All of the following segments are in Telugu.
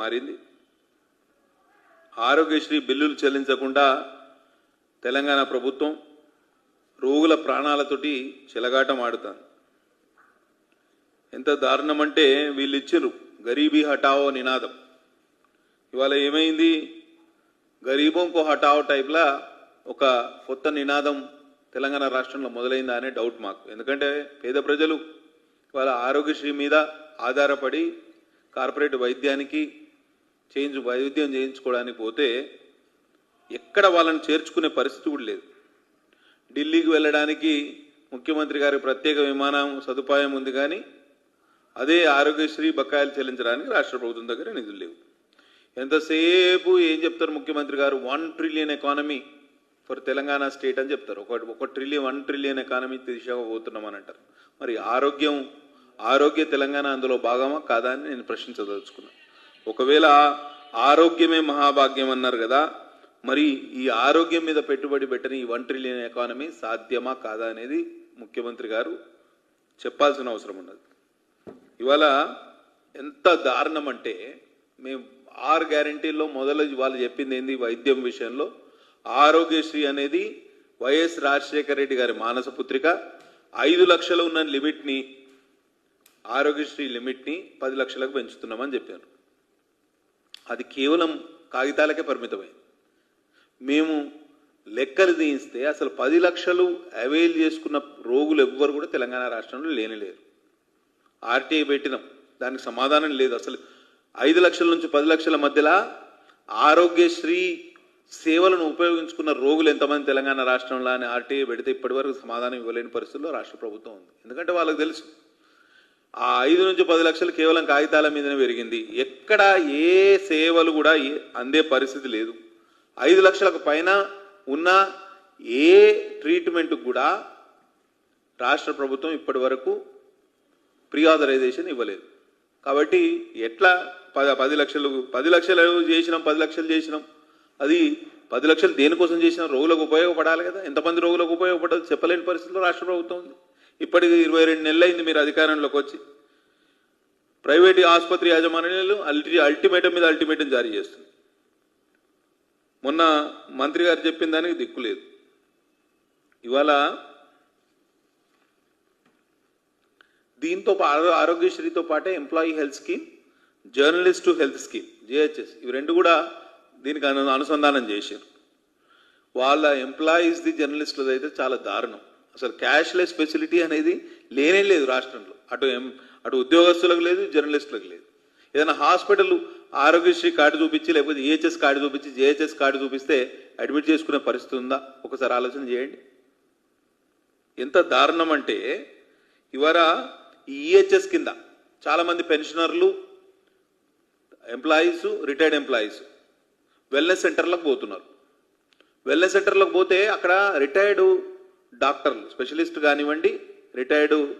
మారింది. ఆరోగ్యశ్రీ బిల్లులు చెల్లించకుండా తెలంగాణ ప్రభుత్వం రోగుల ప్రాణాలతోటి చిలగాటం ఆడుతాను ఎంత దారుణం అంటే వీళ్ళు ఇచ్చిర్రు గరీబీ హటావో నినాదం. ఇవాళ ఏమైంది? గరీబోంకో హటావో టైప్లా ఒక కొత్త నినాదం తెలంగాణ రాష్ట్రంలో మొదలైందా అనే డౌట్ మాకు. ఎందుకంటే పేద ప్రజలు ఇవాళ ఆరోగ్యశ్రీ మీద ఆధారపడి కార్పొరేట్ వైద్యానికి చేయించు వైవిధ్యం చేయించుకోవడానికి పోతే ఎక్కడ వాళ్ళని చేర్చుకునే పరిస్థితి కూడా లేదు. ఢిల్లీకి వెళ్ళడానికి ముఖ్యమంత్రి గారి ప్రత్యేక విమానం సదుపాయం ఉంది కానీ అదే ఆరోగ్యశ్రీ బకాయిలు చెల్లించడానికి రాష్ట్ర ప్రభుత్వం దగ్గర నిధులు లేవు. ఎంతసేపు ఏం చెప్తారు ముఖ్యమంత్రి గారు? One trillion economy for Telangana state అని చెప్తారు. ఒక ఒక ట్రిలియన్ వన్ ట్రిలియన్ ఎకానమీ దిశగా పోతున్నామని అంటారు. మరి ఆరోగ్యం ఆరోగ్య తెలంగాణ అందులో భాగమా? కాదా అని నేను ప్రశ్నించదలుచుకున్నాను ఒకవేళ ఆరోగ్యమే మహాభాగ్యం అన్నారు కదా మరి ఈ ఆరోగ్యం మీద పెట్టుబడి పెట్టని ఈ వన్ ట్రిలియన్ ఎకానమీ సాధ్యమా కాదా అనేది ముఖ్యమంత్రి గారు చెప్పాల్సిన అవసరం ఉన్నది. ఇవాళ ఎంత దారుణం అంటే మేము ఆరు గ్యారంటీల్లో మొదలు వాళ్ళు చెప్పింది ఏంది వైద్యం విషయంలో? ఆరోగ్యశ్రీ అనేది వైఎస్ రాజశేఖర రెడ్డి గారి మానస పుత్రిక ఐదు లక్షలు ఉన్న లిమిట్ని ఆరోగ్యశ్రీ లిమిట్ని పది లక్షలకు పెంచుతున్నామని చెప్పారు. అది కేవలం కాగితాలకే పరిమితమైంది మేము లెక్కలు తీయిస్తే అసలు పది లక్షలు అవైల్ చేసుకున్న రోగులు ఎవ్వరు కూడా తెలంగాణ రాష్ట్రంలో లేనిలేరు ఆర్టీఐ పెట్టినాం. దానికి సమాధానం లేదు. అసలు ఐదు లక్షల నుంచి పది లక్షల మధ్యలో ఆరోగ్యశ్రీ సేవలను ఉపయోగించుకున్న రోగులు ఎంతమంది తెలంగాణ రాష్ట్రంలో అని ఆర్టీఐ పెడితే ఇప్పటివరకు సమాధానం ఇవ్వలేని పరిస్థితుల్లో రాష్ట్ర ప్రభుత్వం ఉంది. ఎందుకంటే వాళ్ళకి తెలుసు. ఆ ఐదు నుంచి పది లక్షలు కేవలం కాగితాల మీదనే పెరిగింది. ఎక్కడ ఏ సేవలు కూడా ఏ- అందే పరిస్థితి లేదు. ఐదు లక్షలకు పైన ఉన్న ఏ ట్రీట్మెంట్ కూడా రాష్ట్ర ప్రభుత్వం ఇప్పటి వరకు ప్రీ ఆథరైజేషన్ ఇవ్వలేదు. కాబట్టి ఎట్లా పది పది లక్షలు పది లక్షలు చేసినాం పది లక్షలు చేసినాం. అది పది లక్షలు దేనికోసం చేసినా? రోగులకు ఉపయోగపడాలి కదా. ఎంతమంది రోగులకు ఉపయోగపడదు? చెప్పలేని పరిస్థితిలో రాష్ట్ర ప్రభుత్వం ఉంది. ఇప్పటికి ఇరవై రెండు నెలలు అయింది మీరు అధికారంలోకి వచ్చి. ప్రైవేట్ ఆసుపత్రి యాజమాన్యాలు అల్టి అల్టిమేటం మీద అల్టిమేటం జారీ చేస్తుంది మొన్న మంత్రి గారు చెప్పిన దానికి దిక్కు లేదు. ఇవాళ దీంతో ఆరోగ్యశ్రీతో పాటే employee health scheme journalist to health scheme JHS ఇవి రెండు కూడా దీనికి అను అనుసంధానం చేశారు. వాళ్ళ ఎంప్లాయీస్ది జర్నలిస్టులది అయితే చాలా దారుణం. అసలు క్యాష్లెస్ ఫెసిలిటీ అనేది లేనే లేదు రాష్ట్రంలో. అటు అటు ఉద్యోగస్తులకు లేదు జర్నలిస్టులకు లేదు. ఏదైనా హాస్పిటల్ ఆరోగ్యశ్రీ కార్డు చూపించి లేకపోతే ఈహెచ్ఎస్ కార్డు చూపించి జేహెచ్ఎస్ కార్డు చూపిస్తే అడ్మిట్ చేసుకునే పరిస్థితి ఉందా? ఒకసారి ఆలోచన చేయండి. ఎంత దారుణం అంటే ఇవాళ ఈహెచ్ఎస్ కింద చాలామంది పెన్షనర్లు ఎంప్లాయీస్ రిటైర్డ్ ఎంప్లాయీస్ వెల్నెస్ సెంటర్లకు పోతున్నారు. వెల్నెస్ సెంటర్లకు పోతే అక్కడ రిటైర్డ్ డాక్టర్లు స్పెషలిస్ట్ కానివ్వండి రిటైర్డ్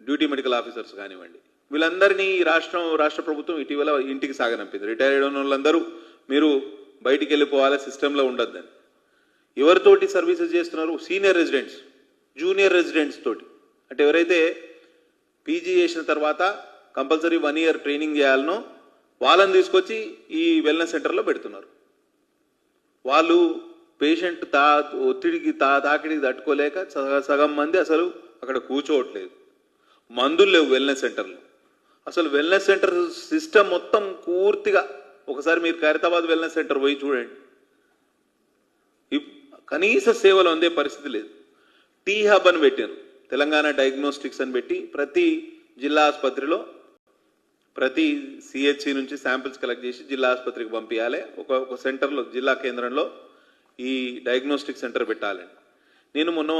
డ్యూటీ మెడికల్ ఆఫీసర్స్ కానివ్వండి. వీళ్ళందరినీ ఈ రాష్ట్రం రాష్ట్ర ప్రభుత్వం ఇటీవల ఇంటికి సాగనంపింది. రిటైర్డ్ అయిన వాళ్ళందరూ మీరు బయటికి వెళ్ళిపోవాలి సిస్టంలో ఉండొద్దని. ఎవరితోటి సర్వీసెస్ చేస్తున్నారు? సీనియర్ రెసిడెంట్స్ జూనియర్ రెసిడెంట్స్ తోటి. అంటే ఎవరైతే పీజీ చేసిన తర్వాత కంపల్సరీ వన్ ఇయర్ ట్రైనింగ్ చేయాలనో వాళ్ళని తీసుకొచ్చి ఈ వెల్నెస్ సెంటర్లో పెడుతున్నారు. వాళ్ళు పేషెంట్ తా ఒత్తిడికి తా తాకిడికి తట్టుకోలేక సగ- సగం మంది అసలు అక్కడ కూర్చోవట్లేదు. మందులు లేవు వెల్నెస్ సెంటర్లు. అసలు వెల్నెస్ సెంటర్ సిస్టమ్ మొత్తం పూర్తిగా ఒకసారి మీరు ఖైరతాబాద్ వెల్నెస్ సెంటర్ పోయి చూడండి. కనీస సేవలు అందే పరిస్థితి లేదు. టీ హబ్ అని పెట్టారు. తెలంగాణ డయాగ్నోస్టిక్స్ అని పెట్టి ప్రతి జిల్లా ఆసుపత్రిలో ప్రతి సిహెచ్సి నుంచి శాంపిల్స్ కలెక్ట్ చేసి జిల్లా ఆసుపత్రికి పంపించాలి ఒక ఒక సెంటర్లో జిల్లా కేంద్రంలో ఈ డయాగ్నోస్టిక్ సెంటర్ పెట్టాలని నేను మొన్న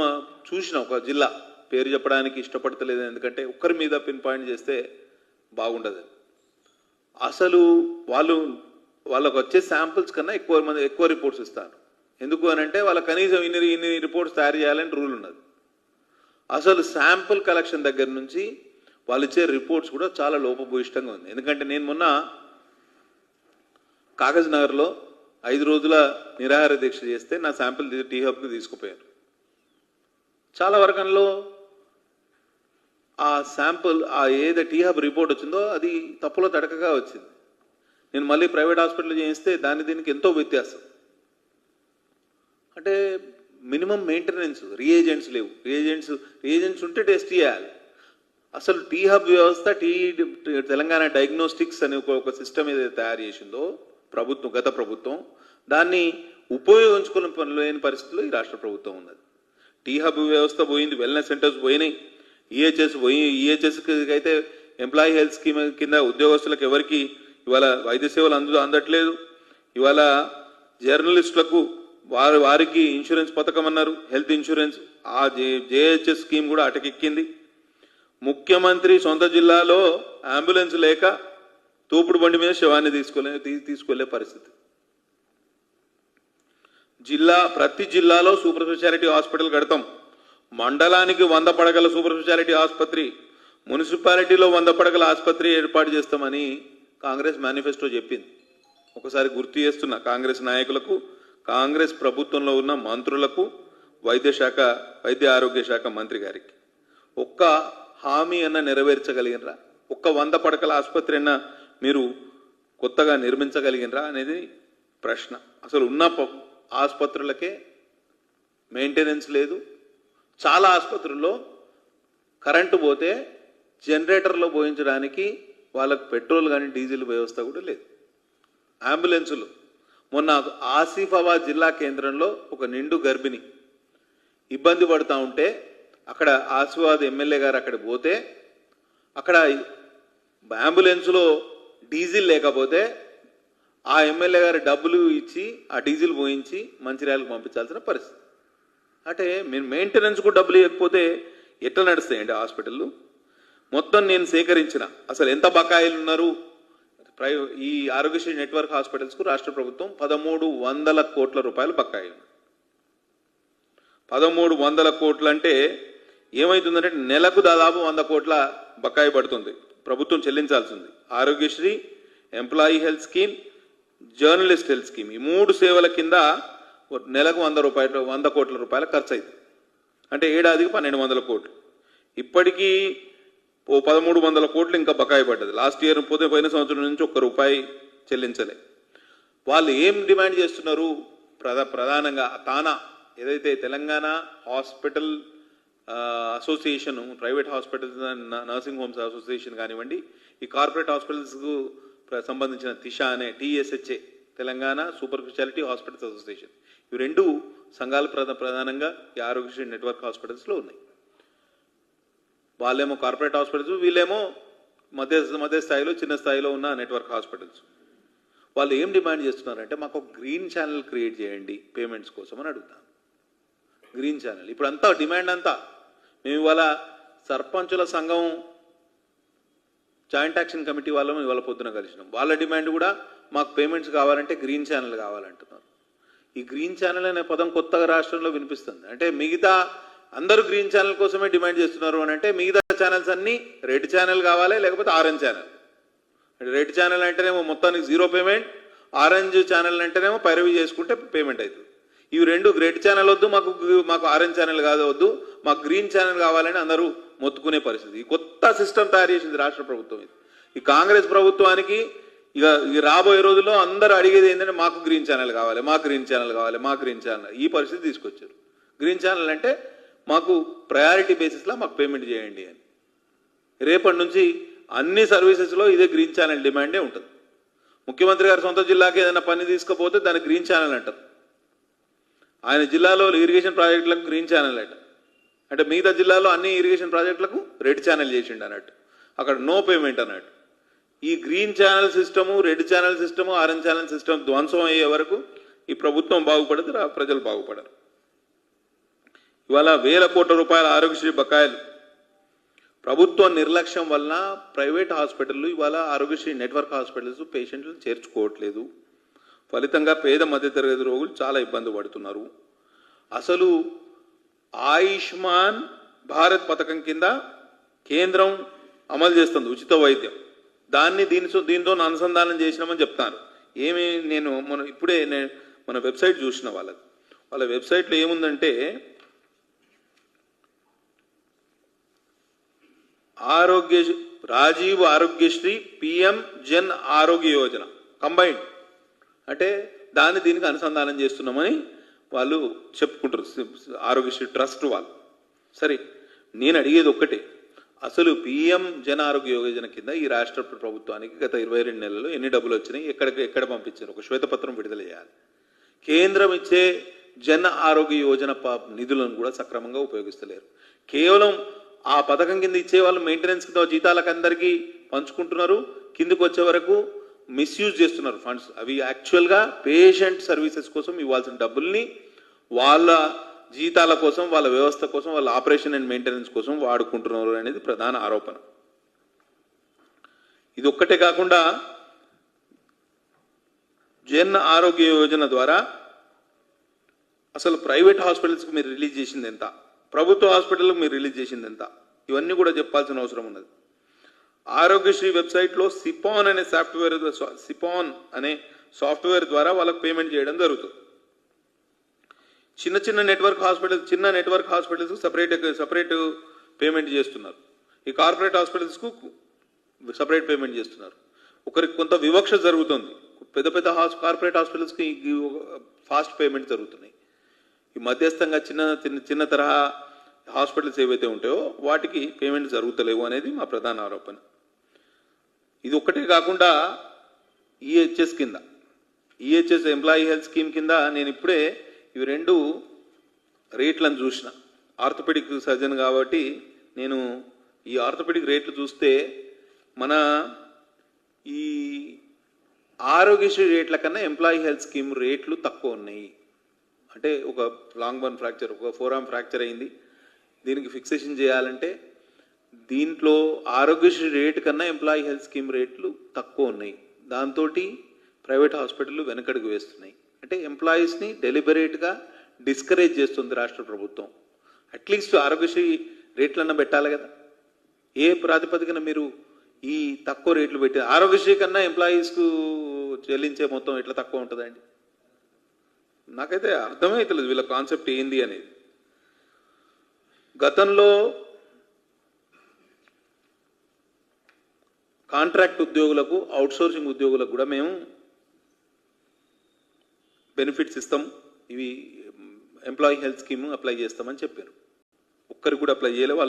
చూసిన ఒక జిల్లా పేరు చెప్పడానికి ఇష్టపడతలేదు ఎందుకంటే ఒక్కరి మీద పిన్ పాయింట్ చేస్తే బాగుండదు. అసలు వాళ్ళు వాళ్ళకు వచ్చే శాంపిల్స్ కన్నా ఎక్కువ మంది ఎక్కువ రిపోర్ట్స్ ఇస్తారు. ఎందుకు అని అంటే వాళ్ళ కనీసం ఇన్ని ఇన్ని రిపోర్ట్స్ తయారు చేయాలని రూల్ ఉన్నది. అసలు శాంపుల్ కలెక్షన్ దగ్గర నుంచి వాళ్ళు ఇచ్చే రిపోర్ట్స్ కూడా చాలా లోపభూయిష్టంగా ఉంది. ఎందుకంటే నేను మొన్న కాగజ్ నగర్లో ఐదు రోజుల నిరాహార దీక్ష చేస్తే నా శాంపిల్ టీ హబ్కి తీసుకుపోయారు. చాలా వరకంలో ఆ శాంపుల్ ఆ ఏదో టీ హబ్ రిపోర్ట్ వచ్చిందో అది తప్పులో తడకగా వచ్చింది. నేను మళ్ళీ ప్రైవేట్ హాస్పిటల్ చేయిస్తే దాని దీనికి ఎంతో వ్యత్యాసం. అంటే మినిమం మెయింటెనెన్స్ రియేజెంట్స్ లేవు. రియేజెంట్స్ రియేజెంట్స్ ఉంటే టెస్ట్ చేయాలి. అసలు టీ హబ్ వ్యవస్థ టీ తెలంగాణ డయాగ్నోస్టిక్స్ అనే ఒక- ఒక సిస్టమ్ ఏదైతే తయారు చేసిందో ప్రభుత్వం గత ప్రభుత్వం దాన్ని ఉపయోగించుకునే పని లేని పరిస్థితిలో ఈ రాష్ట్ర ప్రభుత్వం ఉన్నది. టీ హబ్ వ్యవస్థ పోయింది వెల్నెస్ సెంటర్స్ పోయినాయి. ఈహెచ్ఎస్ పోయి ఈహెచ్ఎస్కి అయితే ఎంప్లాయీ హెల్త్ స్కీమ్ కింద ఉద్యోగస్తులకు ఎవరికి ఇవాళ వైద్య సేవలు అందు అందట్లేదు. ఇవాళ జర్నలిస్టులకు వారి వారికి ఇన్సూరెన్స్ పథకం అన్నారు. హెల్త్ ఇన్సూరెన్స్ ఆ జే జేహెచ్ఎస్ స్కీమ్ కూడా అటకెక్కింది. ముఖ్యమంత్రి సొంత జిల్లాలో అంబులెన్స్ లేక తోపుడు బండి మీద శవాన్ని తీసుకోలే తీసుకెళ్ళే పరిస్థితి. జిల్లా ప్రతి జిల్లాలో సూపర్ స్పెషాలిటీ హాస్పిటల్ కడతాం. మండలానికి వంద పడగల సూపర్ స్పెషాలిటీ ఆసుపత్రి మున్సిపాలిటీలో వంద పడగల ఆసుపత్రి ఏర్పాటు చేస్తామని కాంగ్రెస్ మేనిఫెస్టో చెప్పింది. ఒకసారి గుర్తు చేస్తున్న కాంగ్రెస్ నాయకులకు కాంగ్రెస్ ప్రభుత్వంలో ఉన్న మంత్రులకు వైద్య శాఖ వైద్య ఆరోగ్య శాఖ మంత్రి గారికి. ఒక్క హామీ అన్న నెరవేర్చగలిగినరా? ఒక్క వంద పడకల ఆసుపత్రి అన్న మీరు కొత్తగా నిర్మించగలిగినరా అనేది ప్రశ్న. అసలు ఉన్న ఆసుపత్రులకే మెయింటెనెన్స్ లేదు. చాలా ఆసుపత్రుల్లో కరెంటు పోతే జనరేటర్లో పోయించడానికి వాళ్ళకు పెట్రోల్ కానీ డీజిల్ వ్యవస్థ కూడా లేదు. అంబులెన్సులు. మొన్న ఆసిఫాబాద్ జిల్లా కేంద్రంలో ఒక నిండు గర్భిణి ఇబ్బంది పడుతూ ఉంటే అక్కడ ఆసిఫాబాద్ ఎమ్మెల్యే గారు అక్కడ పోతే అక్కడ అంబులెన్స్లో డీజిల్ లేకపోతే ఆ ఎమ్మెల్యే గారు డబ్బులు ఇచ్చి ఆ డీజిల్ పోయించి మంచిర్యాలకు పంపించాల్సిన పరిస్థితి. అంటే మీరు మెయింటెనెన్స్కు డబ్బులు ఇవ్వకపోతే ఎట్లా నడుస్తాయండి హాస్పిటళ్ళు మొత్తం నేను సేకరించిన. అసలు ఎంత బకాయిలు ఉన్నారు? ప్రై ఈ ఆరోగ్యశ్రీ నెట్వర్క్ హాస్పిటల్స్కు రాష్ట్ర ప్రభుత్వం పదమూడు వందల కోట్ల రూపాయలు బకాయి పదమూడు వందల కోట్లు అంటే ఏమవుతుందంటే నెలకు దాదాపు వంద కోట్ల బకాయి పడుతుంది. ప్రభుత్వం చెల్లించాల్సింది. Aarogyasri employee health scheme journalist health scheme ఈ మూడు సేవల కింద నెలకు వంద రూపాయలు వంద కోట్ల రూపాయల ఖర్చు అవుతుంది అంటే ఏడాదికి పన్నెండు వందల కోట్లు. ఇప్పటికీ ఓ పదమూడు వందల కోట్లు ఇంకా బకాయి పడ్డది. లాస్ట్ ఇయర్ పోతే పోయిన సంవత్సరం నుంచి ఒక్క రూపాయి చెల్లించలే. వాళ్ళు ఏం డిమాండ్ చేస్తున్నారు? ప్రధా ప్రధానంగా తానా ఏదైతే Telangana hospital association private hospitals nursing homes association కానివ్వండి ఈ కార్పొరేట్ హాస్పిటల్స్కు సంబంధించిన దిశ అనే TSHA Telangana super speciality hospitals association ఇవి రెండు సంఘాలు ప్రధా ప్రధానంగా ఈ ఆరోగ్యశ్రీ నెట్వర్క్ హాస్పిటల్స్లో ఉన్నాయి. వాళ్ళేమో కార్పొరేట్ హాస్పిటల్స్ వీళ్ళేమో మధ్య మధ్య స్థాయిలో చిన్న స్థాయిలో ఉన్న నెట్వర్క్ హాస్పిటల్స్ వాళ్ళు ఏం డిమాండ్ చేస్తున్నారంటే మాకు ఒక గ్రీన్ ఛానల్ క్రియేట్ చేయండి పేమెంట్స్ కోసం అని అడుగుతాను. గ్రీన్ ఛానల్ ఇప్పుడు అంతా డిమాండ్ అంతా మేము ఇవాళ సర్పంచుల సంఘం జాయింట్ యాక్షన్ కమిటీ వాళ్ళం ఇవాళ పొద్దున కలిసినాం. వాళ్ళ డిమాండ్ కూడా మాకు పేమెంట్స్ కావాలంటే గ్రీన్ ఛానల్ కావాలంటున్నారు. ఈ గ్రీన్ ఛానల్ అనే పదం కొత్తగా రాష్ట్రంలో వినిపిస్తుంది. అంటే మిగతా అందరూ గ్రీన్ ఛానల్ కోసమే డిమాండ్ చేస్తున్నారు అని అంటే మిగతా ఛానల్స్ అన్నీ రెడ్ ఛానల్ కావాలి లేకపోతే ఆరెంజ్ ఛానల్. రెడ్ ఛానల్ అంటేనేమో మొత్తానికి జీరో పేమెంట్ ఆరెంజ్ ఛానల్ అంటేనేమో పైరవి చేసుకుంటే పేమెంట్ అవుతుంది. ఇవి రెండు రెడ్ ఛానల్ వద్దు మాకు మాకు ఆరెంజ్ ఛానల్ కాదు వద్దు. మాకు గ్రీన్ ఛానల్ కావాలని అందరూ మొత్తుకునే పరిస్థితి. ఈ కొత్త సిస్టమ్ తయారు చేసింది రాష్ట్ర ప్రభుత్వం ఇది. ఈ కాంగ్రెస్ ప్రభుత్వానికి ఇక ఈ రాబోయే రోజుల్లో అందరూ అడిగేది ఏంటంటే మాకు గ్రీన్ ఛానల్ కావాలి మాకు గ్రీన్ ఛానల్ కావాలి మాకు గ్రీన్ ఛానల్ ఈ పరిస్థితి తీసుకొచ్చారు. గ్రీన్ ఛానల్ అంటే మాకు ప్రయారిటీ బేసిస్లో మాకు పేమెంట్ చేయండి అని. రేపటి నుంచి అన్ని సర్వీసెస్లో ఇదే గ్రీన్ ఛానల్ డిమాండే ఉంటుంది. ముఖ్యమంత్రి గారు సొంత జిల్లాకి ఏదైనా పని తీసుకపోతే దాన్ని గ్రీన్ ఛానల్ అంటారు. ఆయన జిల్లాలో ఇరిగేషన్ ప్రాజెక్టులకు గ్రీన్ ఛానల్ అంట. అంటే మిగతా జిల్లాలో అన్ని ఇరిగేషన్ ప్రాజెక్టులకు రెడ్ ఛానల్ చేసిండు అన్నట్టు. అక్కడ నో పేమెంట్ అన్నట్టు. ఈ green channel system red channel system orange channel system ధ్వంసం అయ్యే వరకు ఈ ప్రభుత్వం బాగుపడదు రా- ప్రజలు బాగుపడరు. ఇవాళ వేల కోట్ల రూపాయల ఆరోగ్యశ్రీ బకాయిలు. ప్రభుత్వ నిర్లక్ష్యం వలన ప్రైవేట్ హాస్పిటళ్ళు ఇవాళ ఆరోగ్యశ్రీ నెట్వర్క్ హాస్పిటల్స్ పేషెంట్లు చేర్చుకోవట్లేదు. ఫలితంగా పేద మధ్యతరగతి రోగులు చాలా ఇబ్బంది పడుతున్నారు. అసలు ఆయుష్మాన్ భారత్ పథకం కింద కేంద్రం అమలు చేస్తుంది ఉచిత వైద్యం. దాన్ని దీని దీంతో అనుసంధానం చేసినామని చెప్తాను ఏమి నేను మన ఇప్పుడే నేను మన వెబ్సైట్ చూసిన వాళ్ళది. వాళ్ళ వెబ్సైట్లో ఏముందంటే ఆరోగ్య రాజీవ్ ఆరోగ్యశ్రీ పిఎం జన్ ఆరోగ్య యోజన కంబైన్డ్. అంటే దాన్ని దీనికి అనుసంధానం చేస్తున్నామని వాళ్ళు చెప్పుకుంటారు. ఆరోగ్యశ్రీ ట్రస్ట్ వాళ్ళు. సరే నేను అడిగేది ఒక్కటే. అసలు పిఎం జన ఆరోగ్య యోజన కింద ఈ రాష్ట్ర ప్రభుత్వానికి గత ఇరవై రెండు నెలల్లో ఎన్ని డబ్బులు వచ్చినాయి? ఎక్కడ ఎక్కడ పంపించారు? ఒక శ్వేతపత్రం విడుదల చేయాలి. కేంద్రం ఇచ్చే జన ఆరోగ్య యోజన నిధులను కూడా సక్రమంగా ఉపయోగిస్తలేరు. కేవలం ఆ పథకం కింద ఇచ్చే వాళ్ళు మెయింటెనెన్స్ కింద జీతాలకు అందరికీ పంచుకుంటున్నారు. కిందకు వచ్చే వరకు మిస్యూజ్ చేస్తున్నారు ఫండ్స్ అవి యాక్చువల్గా పేషెంట్ సర్వీసెస్ కోసం ఇవ్వాల్సిన డబ్బుల్ని వాళ్ళ జీతాల కోసం వాళ్ళ వ్యవస్థ కోసం వాళ్ళ ఆపరేషన్ అండ్ మెయింటెనెన్స్ కోసం వాడుకుంటున్నారు అనేది ప్రధాన ఆరోపణ. ఇది ఒక్కటే కాకుండా జన్ ఆరోగ్య యోజన ద్వారా అసలు ప్రైవేట్ హాస్పిటల్స్కి మీరు రిలీజ్ చేసింది ఎంత? ప్రభుత్వ హాస్పిటల్కి మీరు రిలీజ్ చేసింది ఎంత? ఇవన్నీ కూడా చెప్పాల్సిన అవసరం ఉన్నది. ఆరోగ్యశ్రీ వెబ్సైట్లో సిపాన్ అనే సాఫ్ట్వేర్ సిపాన్ అనే సాఫ్ట్వేర్ ద్వారా వాళ్ళకి పేమెంట్ చేయడం జరుగుతుంది. చిన్న చిన్న నెట్వర్క్ హాస్పిటల్స్ చిన్న network hospitals separate separate payment చేస్తున్నారు. ఈ కార్పొరేట్ హాస్పిటల్స్కు సపరేట్ పేమెంట్ చేస్తున్నారు. ఒకరికి కొంత వివక్ష జరుగుతుంది. పెద్ద పెద్ద హాస్ కార్పొరేట్ హాస్పిటల్స్కి ఫాస్ట్ పేమెంట్ జరుగుతున్నాయి. ఈ మధ్యస్థంగా చిన్న చిన్న చిన్న తరహా హాస్పిటల్స్ ఏవైతే ఉంటాయో వాటికి పేమెంట్ జరుగుతలేవు అనేది మా ప్రధాన ఆరోపణ. ఇది ఒక్కటే కాకుండా ఈహెచ్ఎస్ కింద. ఈహెచ్ఎస్ ఎంప్లాయీ హెల్త్ స్కీమ్ కింద నేను ఇప్పుడే ఇవి రెండు రేట్లను చూసిన. ఆర్థోపెడిక్ సర్జన్ కాబట్టి నేను ఈ ఆర్థోపెడిక్ రేట్లు చూస్తే మన ఈ ఆరోగ్యశ్రీ రేట్ల కన్నా ఎంప్లాయీ హెల్త్ స్కీమ్ రేట్లు తక్కువ ఉన్నాయి. అంటే ఒక లాంగ్ బర్న్ ఫ్రాక్చర్ ఒక ఫోర్ ఆర్మ్ ఫ్రాక్చర్ అయింది. దీనికి ఫిక్సేషన్ చేయాలంటే దీంట్లో ఆరోగ్యశ్రీ రేటు కన్నా ఎంప్లాయీ హెల్త్ స్కీమ్ రేట్లు తక్కువ ఉన్నాయి. దాంతో ప్రైవేట్ హాస్పిటల్ వెనకడుగు వేస్తున్నాయి. అంటే ఎంప్లాయీస్ని డెలిబరేట్గా డిస్కరేజ్ చేస్తుంది రాష్ట్ర ప్రభుత్వం. అట్లీస్ట్ ఆరోగ్యశ్రీ రేట్లన్నా పెట్టాలి కదా. ఏ ప్రాతిపదికన మీరు ఈ తక్కువ రేట్లు పెట్టి ఆరోగ్యశ్రీ కన్నా ఎంప్లాయీస్కు చెల్లించే మొత్తం ఎట్లా తక్కువ ఉంటుందండి? నాకైతే అర్థమవుతలేదు వీళ్ళ కాన్సెప్ట్ ఏంది అనేది. గతంలో కాంట్రాక్ట్ ఉద్యోగులకు అవుట్సోర్సింగ్ ఉద్యోగులకు కూడా మేము బెనిఫిట్స్ ఇస్తాం. ఇవి ఎంప్లాయీ హెల్త్ స్కీమ్ అప్లై చేస్తామని చెప్పారు. ఒక్కరికి కూడా అప్లై చేయలే వాళ్ళు